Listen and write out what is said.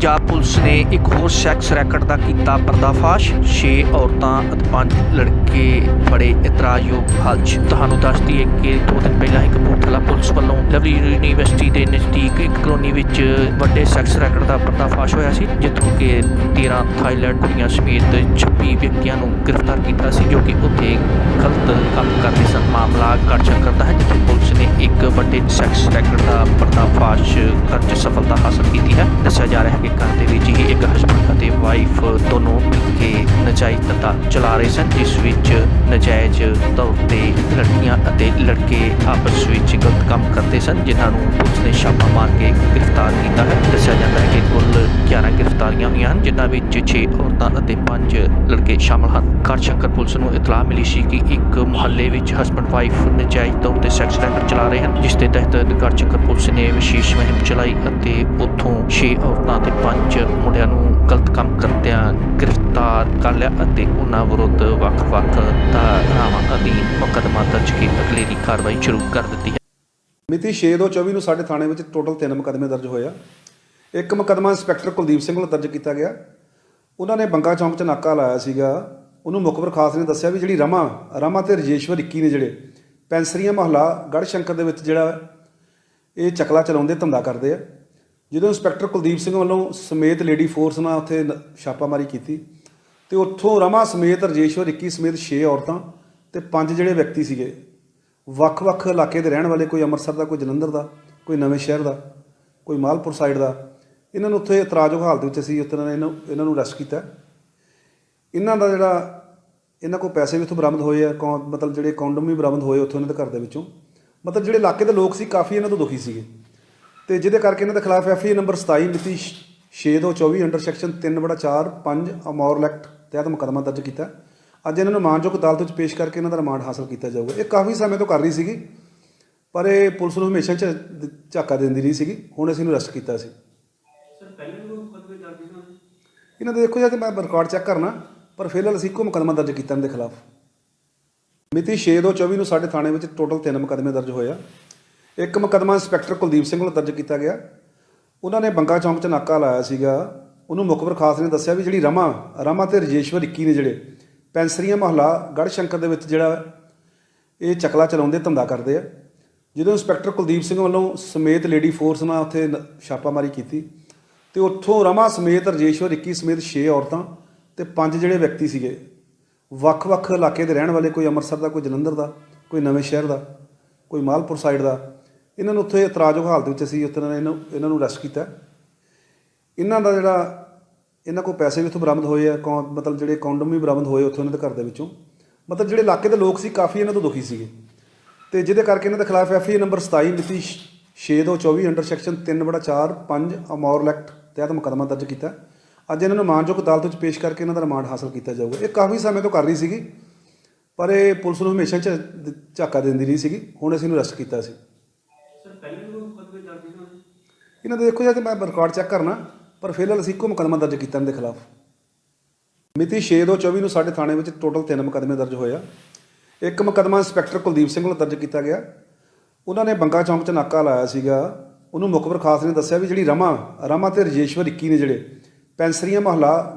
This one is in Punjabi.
ਪੰਜਾਬ ਪੁਲਿਸ ਨੇ ਇੱਕ ਹੋਰ ਸੈਕਸ ਰੈਕਟ ਦਾ ਕੀਤਾ ਪਰਦਾਫਾਸ਼। 6 ਔਰਤਾਂ ਅਤੇ 5 ਲੜਕੇ ਫੜੇ ਇਤਰਾਜ਼ਯੋਗ ਹਾਲ 'ਚ। ਤੁਹਾਨੂੰ ਦੱਸ ਦਈਏ ਕਿ ਦੋ ਦਿਨ ਪਹਿਲਾਂ ਹੀ ਕਪੂਰਥਲਾ ਪੁਲਿਸ ਵੱਲੋਂ ਲਵਲੀ ਯੂਨੀਵਰਸਿਟੀ ਦੇ ਨਜ਼ਦੀਕ ਇੱਕ ਕਲੋਨੀ ਵਿੱਚ ਵੱਡੇ ਸੈਕਸ ਰੈਕਟ ਦਾ ਪਰਦਾਫਾਸ਼ ਹੋਇਆ ਸੀ, ਜਿੱਥੋਂ ਕਿ 13 ਥਾਈਲੈਂਡ ਕੁੜੀਆਂ ਸਮੇਤ 26 ਵਿਅਕਤੀਆਂ ਨੂੰ ਗ੍ਰਿਫਤਾਰ ਕੀਤਾ ਸੀ, ਜੋ ਕਿ ਉੱਥੇ ਗਲਤ ਕੰਮ ਕਰਦੇ ਸਨ। ਮਾਮਲਾ ਗੜਚਾ ਕਰਦਾ ਹੈ। ਜਿੱਥੇ ਇੱਕ ਵੱਡੇ ਸੈਕਸ ਰੈਕਟ ਦਾ ਪਰਦਾਫਾਸ਼ ਕਰਨ 'ਚ ਸਫਲਤਾ ਹਾਸਲ ਕੀਤੀ ਹੈ। ਦੱਸਿਆ ਜਾ ਰਿਹਾ ਹੈ ਕਿ ਘਰ ਦੇ ਵਿੱਚ ਹੀ ਇੱਕ ਹਸਬੰਡ ਅਤੇ ਵਾਈਫ ਦੋਨੋਂ ਮਿਲ ਕੇ ਨਜਾਇਜ਼ ਧੰਦਾ ਚਲਾ ਰਹੇ ਸਨ, ਜਿਸ ਵਿੱਚ ਨਜਾਇਜ਼ ਤੌਰ ਤੇ ਲੜਕੀਆਂ ਅਤੇ ਲੜਕੇ ਆਪਸ ਵਿੱਚ ਗਲਤ ਕੰਮ ਕਰਦੇ ਸਨ, ਜਿਨ੍ਹਾਂ ਨੂੰ ਪੁਲਿਸ ਨੇ ਛਾਪਾ ਮਾਰ ਕੇ ਗ੍ਰਿਫਤਾਰ ਕੀਤਾ ਹੈ। ਦੱਸਿਆ ਜਾਂਦਾ ਹੈ ਕਿ ਕੁੱਲ 11 ਗ੍ਰਿਫਤਾਰੀਆਂ ਹੋਈਆਂ ਹਨ, ਜਿਨ੍ਹਾਂ ਵਿੱਚ 6 ਔਰਤਾਂ ਅਤੇ 5 ਲੜਕੇ ਸ਼ਾਮਲ ਹਨ। ਗੜਸ਼ੰਕਰ ਪੁਲਿਸ ਨੂੰ ਇਤਲਾਹ ਮਿਲੀ ਸੀ ਕਿ ਇੱਕ ਮੁਹੱਲੇ ਵਿੱਚ ਹਸਬੰਡ ਵਾਈਫ ਨਜਾਇਜ਼ ਤੌਰ ਤੇ ਸੈਕਸ ਰੈਕਟ ਚਲਾ ਰਹੇ ਹਨ, ਜਿਸ ਦੇ ਤਹਿਤ ਗੜਸ਼ੰਕਰ ਪੁਲਿਸ ਨੇ ਵਿਸ਼ੇਸ਼ ਮੁਹਿੰਮ ਚਲਾਈ ਅਤੇ ਉੱਥੋਂ 6 ਔਰਤਾਂ ਤੇ 5 ਮੁੰਡਿਆਂ ਨੂੰ ਗਲਤ ਕੰਮ ਕਰਦਿਆਂ ਗ੍ਰਿਫਤਾਰ ਕਰ ਲਿਆ ਅਤੇ ਉਹਨਾਂ ਵਿਰੁੱਧ ਵੱਖ-ਵੱਖ ਧਾਰਾਵਾਂ ਅਧੀਨ ਮੁਕੱਦਮਾ ਦਰਜ ਕੇ ਅਗਲੇਰੀ ਕਾਰਵਾਈ ਸ਼ੁਰੂ ਕਰ ਦਿੱਤੀ ਹੈ। ਮਿਤੀ 6/2/24 ਨੂੰ ਸਾਡੇ ਥਾਣੇ ਵਿੱਚ ਟੋਟਲ 3 ਮੁਕੱਦਮੇ ਦਰਜ ਹੋਏ ਆ। ਇੱਕ ਮੁਕੱਦਮਾ ਇੰਸਪੈਕਟਰ ਕੁਲਦੀਪ ਸਿੰਘ ਵੱਲੋਂ ਦਰਜ ਕੀਤਾ ਗਿਆ। ਉਹਨਾਂ ਨੇ ਬੰਗਾ ਚੌਂਕ 'ਚ ਨਾਕਾ ਲਾਇਆ ਸੀਗਾ। ਉਹਨੂੰ ਮੁਖਬਰ ਖਾਸ ਨੇ ਦੱਸਿਆ ਵੀ ਜਿਹੜੀ ਰਮਾ ਰਮਾ ਤੇ ਰਜੇਸ਼ਵਰ 21 ਨੇ ਜਿਹੜੇ ਪੈਂਸਰੀਆਂ ਮਹੱਲਾ ਗੜਸ਼ੰਕਰ ਦੇ ਵਿੱਚ ਜਿਹੜਾ ਇਹ ਚਕਲਾ ਚਲਾਉਂਦੇ, ਧੰਦਾ ਕਰਦੇ ਆ। ਜਦੋਂ ਇੰਸਪੈਕਟਰ ਕੁਲਦੀਪ ਸਿੰਘ ਵੱਲੋਂ ਸਮੇਤ ਲੇਡੀ ਫੋਰਸ ਨਾਲ ਉੱਥੇ ਨ- ਛਾਪਾਮਾਰੀ ਕੀਤੀ, ਤੇ ਉੱਥੋਂ ਰਮਾ ਸਮੇਤ ਰਜੇਸ਼ਵਰ 21 ਸਮੇਤ 6 ਔਰਤਾਂ ਤੇ 5 ਜਿਹੜੇ ਵਿਅਕਤੀ ਸੀਗੇ, ਵੱਖ-ਵੱਖ ਇਲਾਕੇ ਦੇ ਰਹਿਣ ਵਾਲੇ, ਕੋਈ ਅੰਮ੍ਰਿਤਸਰ ਦਾ, ਕੋਈ ਜਲੰਧਰ ਦਾ, ਕੋਈ ਨਵੇਂ ਸ਼ਹਿਰ ਦਾ, ਕੋਈ ਮਾਲਪੁਰ ਸਾਈਡ ਦਾ ਇਹਨਾਂ ਨੂੰ ਉੱਥੇ ਇਤਰਾਜ਼ਯੋਗ ਹਾਲਤ ਵਿੱਚ ਅਸੀਂ ਉੱਥੇ ਇਹਨਾਂ ਨੂੰ ਇਹਨਾਂ ਨੂੰ ਅਰੈਸਟ ਕੀਤਾ। ਇਹਨਾਂ ਦਾ ਜਿਹੜਾ ਇਹਨਾਂ ਕੋਲ ਪੈਸੇ ਵੀ ਉੱਥੋਂ ਬਰਾਮਦ ਹੋਏ ਆ ਮਤਲਬ ਜਿਹੜੇ ਕੌਂਡਮ ਵੀ ਬਰਾਮਦ ਹੋਏ ਉੱਥੋਂ ਇਹਨਾਂ ਦੇ ਘਰ ਦੇ ਵਿੱਚੋਂ। ਮਤਲਬ ਜਿਹੜੇ ਇਲਾਕੇ ਦੇ ਲੋਕ ਸੀ, ਕਾਫੀ ਇਹਨਾਂ ਤੋਂ ਦੁਖੀ ਸੀਗੇ। ਤੇ ਜਿਹਦੇ ਕਰਕੇ ਇਹਨਾਂ ਦੇ ਖਿਲਾਫ ਐਫਆਈ ਨੰਬਰ 27 ਮਿਤੀ 6224 ਅੰਡਰ ਸੈਕਸ਼ਨ 3/4 5 ਅਮੌਰ ਐਕਟ ਤਹਿਤ ਮੁਕੱਦਮਾ ਦਰਜ ਕੀਤਾ। ਅੱਜ ਇਹਨਾਂ ਨੂੰ ਮਾਨਯੋਗ ਅਦਾਲਤ ਵਿੱਚ ਪੇਸ਼ ਕਰਕੇ ਇਹਨਾਂ ਦਾ ਰਿਮਾਂਡ ਹਾਸਲ ਕੀਤਾ ਜਾਊਗਾ। ਇਹ ਕਾਫੀ ਸਮੇਂ ਤੋਂ ਕਰ ਰਹੀ ਸੀਗੀ, ਪਰ ਇਹ ਪੁਲਿਸ ਨੂੰ ਹਮੇਸ਼ਾ ਝਾਕਾ ਦਿੰਦੀ ਰਹੀ ਸੀਗੀ। ਹੁਣ ਅਸੀਂ ਇਹਨੂੰ ਅਰੈਸਟ ਕੀਤਾ ਸੀ। ਇਹਨਾਂ ਦੇ ਦੇਖੋ ਜੇ ਮੈਂ ਰਿਕਾਰਡ ਚੈੱਕ ਕਰਨਾ, ਪਰ ਫਿਲਹਾਲ ਅਸੀਂ ਇੱਕੋ ਮੁਕੱਦਮਾ ਦਰਜ ਕੀਤਾ ਇਹਨਾਂ ਦੇ ਖਿਲਾਫ। ਮਿਤੀ 6/2/24 ਨੂੰ ਸਾਡੇ ਥਾਣੇ ਵਿੱਚ ਟੋਟਲ 3 ਮੁਕੱਦਮੇ ਦਰਜ ਹੋਏ ਆ। ਇੱਕ ਮੁਕੱਦਮਾ ਇੰਸਪੈਕਟਰ ਕੁਲਦੀਪ ਸਿੰਘ ਵੱਲੋਂ ਦਰਜ ਕੀਤਾ ਗਿਆ। ਉਹਨਾਂ ਨੇ ਬੰਗਾ ਚੌਂਕ 'ਚ ਨਾਕਾ ਲਾਇਆ ਸੀਗਾ। ਉਹਨੂੰ ਮੁਖਬਰ ਖਾਸ ਨੇ ਦੱਸਿਆ ਵੀ ਜਿਹੜੀ ਰਮਾ ਰਮਾ ਤੇ ਰਜੇਸ਼ਵਰ 21 ਨੇ ਜਿਹੜੇ, ਪੈਂਸਰੀਆਂ ਮਹੱਲਾ ਗੜਸ਼ੰਕਰ ਦੇ ਵਿੱਚ ਜਿਹੜਾ ਇਹ ਚਕਲਾ ਚਲਾਉਂਦੇ, ਧੰਦਾ ਕਰਦੇ ਆ। ਜਦੋਂ ਇੰਸਪੈਕਟਰ ਕੁਲਦੀਪ ਸਿੰਘ ਵੱਲੋਂ ਸਮੇਤ ਲੇਡੀ ਫੋਰਸ ਨਾਲ ਉੱਥੇ ਨ- ਛਾਪਾਮਾਰੀ ਕੀਤੀ ਤੇ ਉੱਥੋਂ ਰਮਾ ਸਮੇਤ, ਰਜੇਸ਼ਵਰ 21 ਸਮੇਤ 6 ਔਰਤਾਂ ਤੇ ਪੰਜ ਜਿਹੜੇ ਵਿਅਕਤੀ ਸੀਗੇ। ਵੱਖ-ਵੱਖ ਇਲਾਕੇ ਦੇ ਰਹਿਣ ਵਾਲੇ, ਕੋਈ ਅੰਮ੍ਰਿਤਸਰ ਦਾ, ਕੋਈ ਜਲੰਧਰ ਦਾ, ਕੋਈ ਨਵੇਂ ਸ਼ਹਿਰ ਦਾ, ਕੋਈ ਮਾਲਪੁਰ ਸਾਈਡ ਦਾ। ਇਹਨਾਂ ਨੂੰ ਉੱਥੇ ਇਤਰਾਜ਼ਯੋਗ ਹਾਲਤ ਵਿੱਚ ਅਸੀਂ ਉੱਥੇ ਇਹਨਾਂ ਨੂੰ ਇਹਨਾਂ ਨੂੰ ਅਰੈਸਟ ਕੀਤਾ। ਇਹਨਾਂ ਦਾ ਜਿਹੜਾ, ਇਹਨਾਂ ਕੋਲ ਪੈਸੇ ਵੀ ਉੱਥੋਂ ਬਰਾਮਦ ਹੋਏ ਆ ਕੌ- ਮਤਲਬ ਜਿਹੜੇ ਕੌਂਡਮ ਵੀ ਬਰਾਮਦ ਹੋਏ ਉੱਥੋਂ ਇਹਨਾਂ ਦੇ ਘਰ ਦੇ ਵਿੱਚੋਂ। ਮਤਲਬ ਜਿਹੜੇ ਇਲਾਕੇ ਦੇ ਲੋਕ ਸੀ, ਕਾਫੀ ਇਹਨਾਂ ਤੋਂ ਦੁਖੀ ਸੀਗੇ। ਤੇ ਜਿਹਦੇ ਕਰਕੇ ਇਹਨਾਂ ਦੇ ਖਿਲਾਫ ਐਫਆਈ ਨੰਬਰ 27 ਮਿਤੀ 6224 ਅੰਡਰ ਸੈਕਸ਼ਨ 3/4 5 ਅਮੌਰ ਐਕਟ ਤਹਿਤ ਮੁਕੱਦਮਾ ਦਰਜ ਕੀਤਾ। ਅੱਜ ਇਹਨਾਂ ਨੂੰ ਮਾਨਯੋਗ ਅਦਾਲਤ ਵਿੱਚ ਪੇਸ਼ ਕਰਕੇ ਇਹਨਾਂ ਦਾ ਰਿਮਾਂਡ ਹਾਸਲ ਕੀਤਾ ਜਾਊਗਾ। ਇਹ ਕਾਫੀ ਸਮੇਂ ਤੋਂ ਕਰ ਰਹੀ ਸੀਗੀ ਪਰ ਇਹ ਪੁਲਿਸ ਨੂੰ ਹਮੇਸ਼ਾ ਝਾਕਾ ਦਿੰਦੀ ਰਹੀ ਸੀਗੀ। ਹੁਣ ਅਸੀਂ ਇਹਨੂੰ ਅਰੈਸਟ ਕੀਤਾ ਸੀ। ਇਹਨਾਂ ਦੇ ਦੇਖੋ ਜੇ ਮੈਂ ਰਿਕਾਰਡ ਚੈੱਕ ਕਰਨਾ ਪਰ ਫਿਲਹਾਲ ਅਸੀਂ ਇੱਕੋ ਮੁਕੱਦਮਾ ਦਰਜ ਕੀਤਾ ਇਹਨਾਂ ਦੇ ਖਿਲਾਫ। ਮਿਤੀ 6/2/24 ਨੂੰ ਸਾਡੇ ਥਾਣੇ ਵਿੱਚ ਟੋਟਲ 3 ਮੁਕੱਦਮੇ ਦਰਜ ਹੋਏ ਆ। ਇੱਕ ਮੁਕੱਦਮਾ ਇੰਸਪੈਕਟਰ ਕੁਲਦੀਪ ਸਿੰਘ ਵੱਲੋਂ ਦਰਜ ਕੀਤਾ ਗਿਆ। ਉਹਨਾਂ ਨੇ ਬੰਗਾ ਚੌਂਕ 'ਚ ਨਾਕਾ ਲਾਇਆ ਸੀਗਾ। ਉਹਨੂੰ ਮੁਖਬਰ ਖਾਸ ਨੇ ਦੱਸਿਆ ਵੀ ਜਿਹੜੀ ਰਮਾ ਰਮਾ ਤੇ ਰਜੇਸ਼ਵਰ 21 ਨੇ ਜਿਹੜੇ, ਪੈਂਸਰੀਆਂ ਮਹੱਲਾ